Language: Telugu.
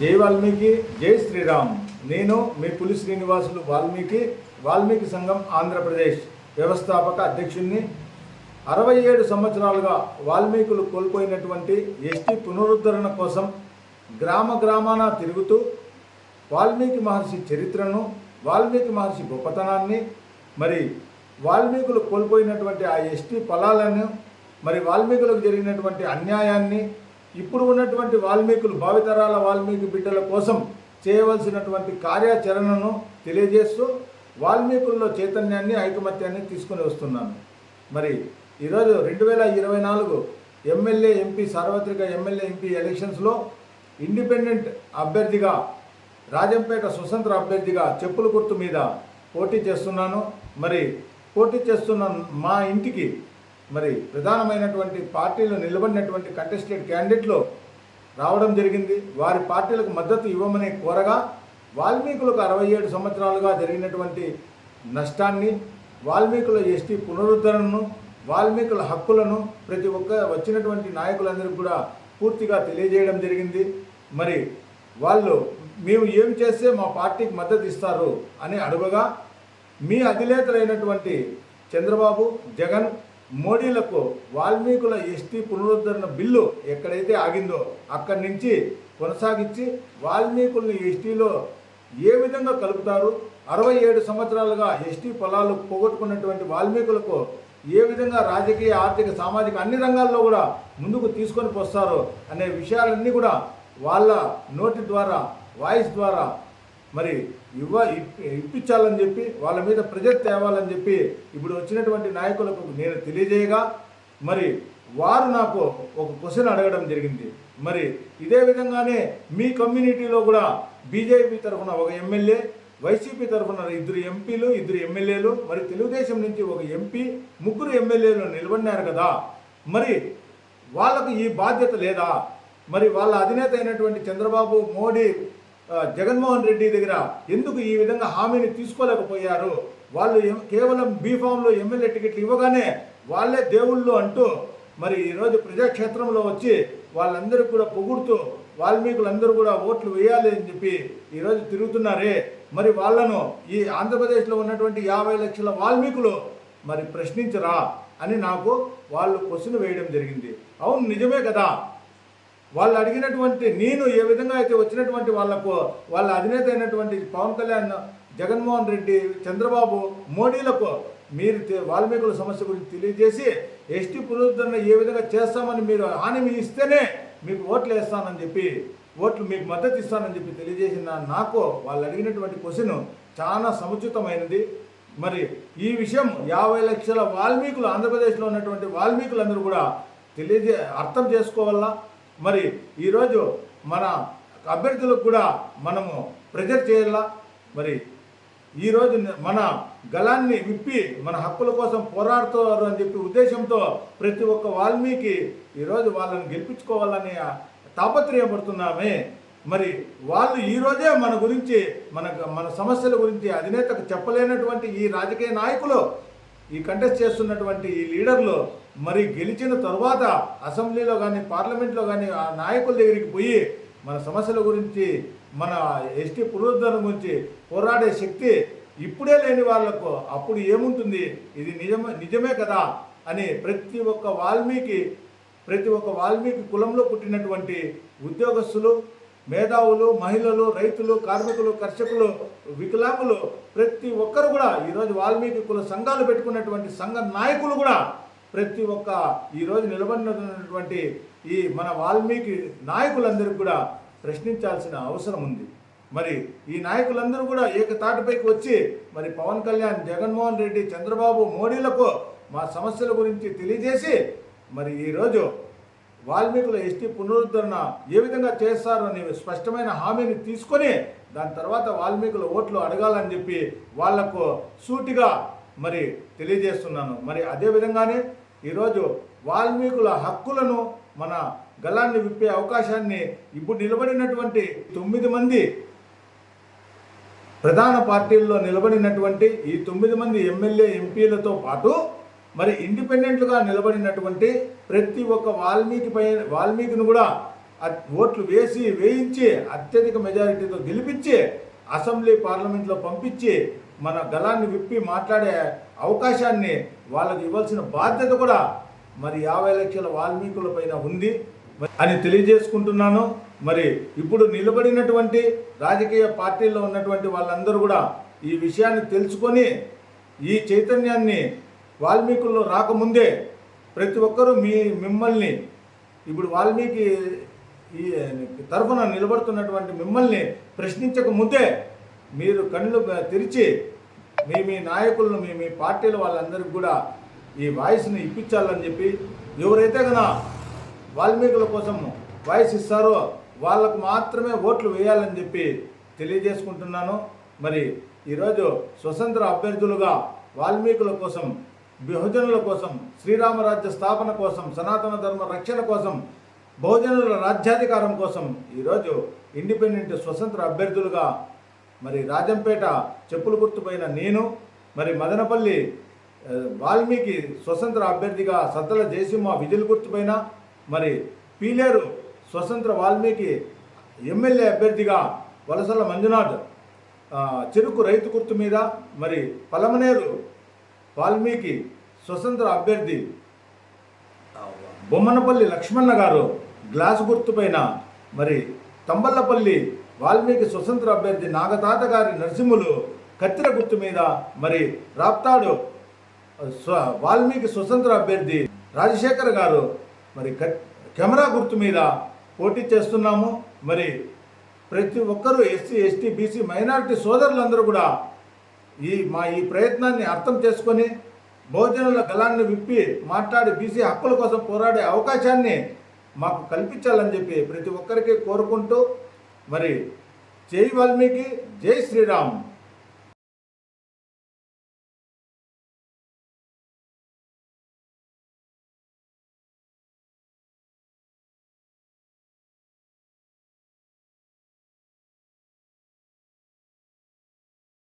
జై వాల్మీకి జై శ్రీరామ్. నేను మీ పులి శ్రీనివాసులు వాల్మీకి వాల్మీకి సంఘం ఆంధ్రప్రదేశ్ వ్యవస్థాపక అధ్యక్షుడిని అరవై ఏడు సంవత్సరాలుగా వాల్మీకులు కోల్పోయినటువంటి ఎస్టీ పునరుద్ధరణ కోసం గ్రామ గ్రామాన తిరుగుతూ వాల్మీకి మహర్షి చరిత్రను వాల్మీకి మహర్షి గొప్పతనాన్ని మరి వాల్మీకులు కోల్పోయినటువంటి ఆ ఎస్టీ ఫలాలను మరి వాల్మీకులకు జరిగినటువంటి అన్యాయాన్ని ఇప్పుడు ఉన్నటువంటి వాల్మీకులు భావితరాల వాల్మీకి బిడ్డల కోసం చేయవలసినటువంటి కార్యాచరణను తెలియజేస్తూ వాల్మీకుల్లో చైతన్యాన్ని ఐకమత్యాన్ని తీసుకొని వస్తున్నాను. మరి ఈరోజు రెండు వేల ఇరవై నాలుగు ఎమ్మెల్యే ఎంపీ సార్వత్రిక ఎమ్మెల్యే ఎంపీ ఎలక్షన్స్లో ఇండిపెండెంట్ అభ్యర్థిగా రాజంపేట స్వతంత్ర అభ్యర్థిగా చెప్పుల గుర్తు మీద పోటీ చేస్తున్నాను. మరి పోటీ చేస్తున్న మా ఇంటికి మరి ప్రధానమైనటువంటి పార్టీలో నిలబడినటువంటి కంటెస్టెడ్ క్యాండిడేట్లు రావడం జరిగింది. వారి పార్టీలకు మద్దతు ఇవ్వమని కోరగా వాల్మీకులకు అరవై ఏడు సంవత్సరాలుగా జరిగినటువంటి నష్టాన్ని వాల్మీకుల ఎస్టీ పునరుద్ధరణను వాల్మీకుల హక్కులను ప్రతి ఒక్క వచ్చినటువంటి నాయకులందరికీ కూడా పూర్తిగా తెలియజేయడం జరిగింది. మరి వాళ్ళు మేము ఏం చేస్తే మా పార్టీకి మద్దతు ఇస్తారు అని అడుగగా మీ అధినేతలైనటువంటి చంద్రబాబు జగన్ మోడీలకు వాల్మీకుల ఎస్టీ పునరుద్ధరణ బిల్లు ఎక్కడైతే ఆగిందో అక్కడి నుంచి కొనసాగించి వాల్మీకుల్ని ఎస్టీలో ఏ విధంగా కలుపుతారు? అరవై ఏడు సంవత్సరాలుగా ఎస్టీ పొలాలు పోగొట్టుకున్నటువంటి వాల్మీకులకు ఏ విధంగా రాజకీయ ఆర్థిక సామాజిక అన్ని రంగాల్లో కూడా ముందుకు తీసుకొని వస్తారో అనే విషయాలన్నీ కూడా వాళ్ళ నోటి ద్వారా వాయిస్ ద్వారా మరి ఇవ్వ ఇప్పించాలని చెప్పి వాళ్ళ మీద ప్రెజర్ తేవాలని చెప్పి ఇప్పుడు వచ్చినటువంటి నాయకులకు నేను తెలియజేయగా మరి వారు నాకు ఒక క్వశ్చన్ అడగడం జరిగింది. మరి ఇదే విధంగానే మీ కమ్యూనిటీలో కూడా బీజేపీ తరఫున ఒక ఎమ్మెల్యే వైసీపీ తరఫున ఇద్దరు ఎంపీలు ఇద్దరు ఎమ్మెల్యేలు మరి తెలుగుదేశం నుంచి ఒక ఎంపీ ముగ్గురు ఎమ్మెల్యేలు నిలబడినారు కదా. మరి వాళ్ళకు ఈ బాధ్యత లేదా? మరి వాళ్ళ అధినేత అయినటువంటి చంద్రబాబు మోడీ జగన్మోహన్ రెడ్డి దగ్గర ఎందుకు ఈ విధంగా హామీని తీసుకోలేకపోయారు? వాళ్ళు కేవలం బీఫామ్లో ఎమ్మెల్యే టికెట్లు ఇవ్వగానే వాళ్ళే దేవుళ్ళు అంటూ మరి ఈరోజు ప్రజాక్షేత్రంలో వచ్చి వాళ్ళందరూ కూడా పొగుడుతూ వాల్మీకులందరూ కూడా ఓట్లు వేయాలి అని చెప్పి ఈరోజు తిరుగుతున్నారే. మరి వాళ్ళను ఈ ఆంధ్రప్రదేశ్లో ఉన్నటువంటి యాభై లక్షల వాల్మీకులు మరి ప్రశ్నించరా అని నాకు వాళ్ళు క్వశ్చన్ వేయడం జరిగింది. అవును నిజమే కదా. వాళ్ళు అడిగినటువంటి నేను ఏ విధంగా అయితే వచ్చినటువంటి వాళ్ళకు వాళ్ళ అధినేత అయినటువంటి పవన్ కళ్యాణ్ జగన్మోహన్ రెడ్డి చంద్రబాబు మోడీలకు మీరు వాల్మీకుల సమస్య గురించి తెలియజేసి ఎస్టీ పునరుద్ధరణ ఏ విధంగా చేస్తామని మీరు హామీ ఇస్తేనే మీకు ఓట్లు వేస్తానని చెప్పి ఓట్లు మీకు మద్దతు ఇస్తానని చెప్పి తెలియజేసిన నాకు వాళ్ళు అడిగినటువంటి క్వశ్చన్ చాలా సముచితమైనది. మరి ఈ విషయం యాభై లక్షల వాల్మీకులు ఆంధ్రప్రదేశ్లో ఉన్నటువంటి వాల్మీకులందరూ కూడా తెలియజే అర్థం చేసుకోవాలా? మరి ఈరోజు మన అభ్యర్థులకు కూడా మనము ప్రెజర్ చేయాలా? మరి ఈరోజు మన గలాన్ని విప్పి మన హక్కుల కోసం పోరాడుతారు అని చెప్పి ఉద్దేశంతో ప్రతి ఒక్క వాల్మీకి ఈరోజు వాళ్ళని గెలిపించుకోవాలని తాపత్రయపడుతున్నామే. మరి వాళ్ళు ఈరోజే మన గురించి మన మన సమస్యల గురించి అధినేతకు చెప్పలేనటువంటి ఈ రాజకీయ నాయకులు ఈ కంటెస్ట్ చేస్తున్నటువంటి ఈ లీడర్లు మరి గెలిచిన తర్వాత అసెంబ్లీలో కానీ పార్లమెంట్లో కానీ ఆ నాయకుల దగ్గరికి పోయి మన సమస్యల గురించి మన ఎస్టీ పునరుద్ధరణ గురించి పోరాడే శక్తి ఇప్పుడే లేని వాళ్ళకు అప్పుడు ఏముంటుంది? ఇది నిజమే నిజమే కదా? అని ప్రతి ఒక్క వాల్మీకి ప్రతి ఒక్క వాల్మీకి కులంలో పుట్టినటువంటి ఉద్యోగస్తులు మేధావులు మహిళలు రైతులు కార్మికులు కర్షకులు వికలాంగులు ప్రతి ఒక్కరు కూడా ఈరోజు వాల్మీకి కుల సంఘాలు పెట్టుకున్నటువంటి సంఘ నాయకులు కూడా ప్రతి ఒక్క ఈరోజు నిలబడినటువంటి ఈ మన వాల్మీకి నాయకులందరికీ కూడా ప్రశ్నించాల్సిన అవసరం ఉంది. మరి ఈ నాయకులందరూ కూడా ఏకతాటిపైకి వచ్చి మరి పవన్ కళ్యాణ్ జగన్మోహన్ రెడ్డి చంద్రబాబు మోడీలకు మా సమస్యల గురించి తెలియజేసి మరి ఈరోజు వాల్మీకుల ఎస్టీ పునరుద్ధరణ ఏ విధంగా చేస్తారని స్పష్టమైన హామీని తీసుకొని దాని తర్వాత వాల్మీకుల ఓట్లు అడగాలని చెప్పి వాళ్ళకు సూటిగా మరి తెలియజేస్తున్నాను. మరి అదే విధంగానే ఈరోజు వాల్మీకుల హక్కులను మన గలాన్ని విప్పే అవకాశాన్ని ఇప్పుడు నిలబడినటువంటి తొమ్మిది మంది ప్రధాన పార్టీల్లో నిలబడినటువంటి ఈ తొమ్మిది మంది ఎమ్మెల్యే ఎంపీలతో పాటు మరి ఇండిపెండెంట్గా నిలబడినటువంటి ప్రతి ఒక్క వాల్మీకి పై వాల్మీకిని కూడా ఓట్లు వేసి వేయించి అత్యధిక మెజారిటీతో గెలిపించి అసెంబ్లీ పార్లమెంట్లో పంపించి మన గలాన్ని విప్పి మాట్లాడే అవకాశాన్ని వాళ్ళకి ఇవ్వాల్సిన బాధ్యత కూడా మరి యాభై లక్షల వాల్మీకుల పైన ఉంది మరి అని తెలియజేసుకుంటున్నాను. మరి ఇప్పుడు నిలబడినటువంటి రాజకీయ పార్టీల్లో ఉన్నటువంటి వాళ్ళందరూ కూడా ఈ విషయాన్ని తెలుసుకొని ఈ చైతన్యాన్ని వాల్మీకుల్లో రాకముందే ప్రతి ఒక్కరూ మీ మిమ్మల్ని ఇప్పుడు వాల్మీకి ఈ తరఫున నిలబడుతున్నటువంటి మిమ్మల్ని ప్రశ్నించక ముందే మీరు కళ్ళు తెరిచి మీ మీ నాయకులను మీ మీ పార్టీల వాళ్ళందరికీ కూడా ఈ వాయిస్ని ఇప్పించాలని చెప్పి ఎవరైతే కదా వాల్మీకుల కోసం వాయిస్ ఇస్తారో వాళ్ళకు మాత్రమే ఓట్లు వేయాలని చెప్పి తెలియజేసుకుంటున్నాను. మరి ఈరోజు స్వతంత్ర అభ్యర్థులుగా వాల్మీకుల కోసం బహుజనుల కోసం శ్రీరామరాజ్య స్థాపన కోసం సనాతన ధర్మ రక్షణ కోసం బహుజనుల రాజ్యాధికారం కోసం ఈరోజు ఇండిపెండెంట్ స్వతంత్ర అభ్యర్థులుగా మరి రాజంపేట చెప్పుల గుర్తుపైన నేను మరి మదనపల్లి వాల్మీకి స్వతంత్ర అభ్యర్థిగా సద్దల జయసింహ విధులు గుర్తుపైన మరి పీలేరు స్వతంత్ర వాల్మీకి ఎమ్మెల్యే అభ్యర్థిగా వలసల మంజునాథ్ చెరుకు రైతు గుర్తు మీద మరి పలమనేరు వాల్మీకి స్వతంత్ర అభ్యర్థి బొమ్మనపల్లి లక్ష్మణ గారు గ్లాస్ గుర్తుపైన మరి తంబల్లపల్లి వాల్మీకి స్వతంత్ర అభ్యర్థి నాగతాత గారి నరసింహులు కత్తిర గుర్తు మీద మరి రాప్తాడు స్వ వాల్మీకి స్వతంత్ర అభ్యర్థి రాజశేఖర్ గారు మరి కెమెరా గుర్తు మీద పోటీ చేస్తున్నాము. మరి ప్రతి ఒక్కరూ ఎస్సీ ఎస్టీ బీసీ మైనారిటీ సోదరులందరూ కూడా ఈ మా ఈ ప్రయత్నాన్ని అర్థం చేసుకొని బహుజనుల గలాన్ని విప్పి మాట్లాడి బీసీ హక్కుల కోసం పోరాడే అవకాశాన్ని మాకు కల్పించాలని చెప్పి ప్రతి ఒక్కరికి కోరుకుంటూ మరి జై వాల్మీకి జై శ్రీరామ్.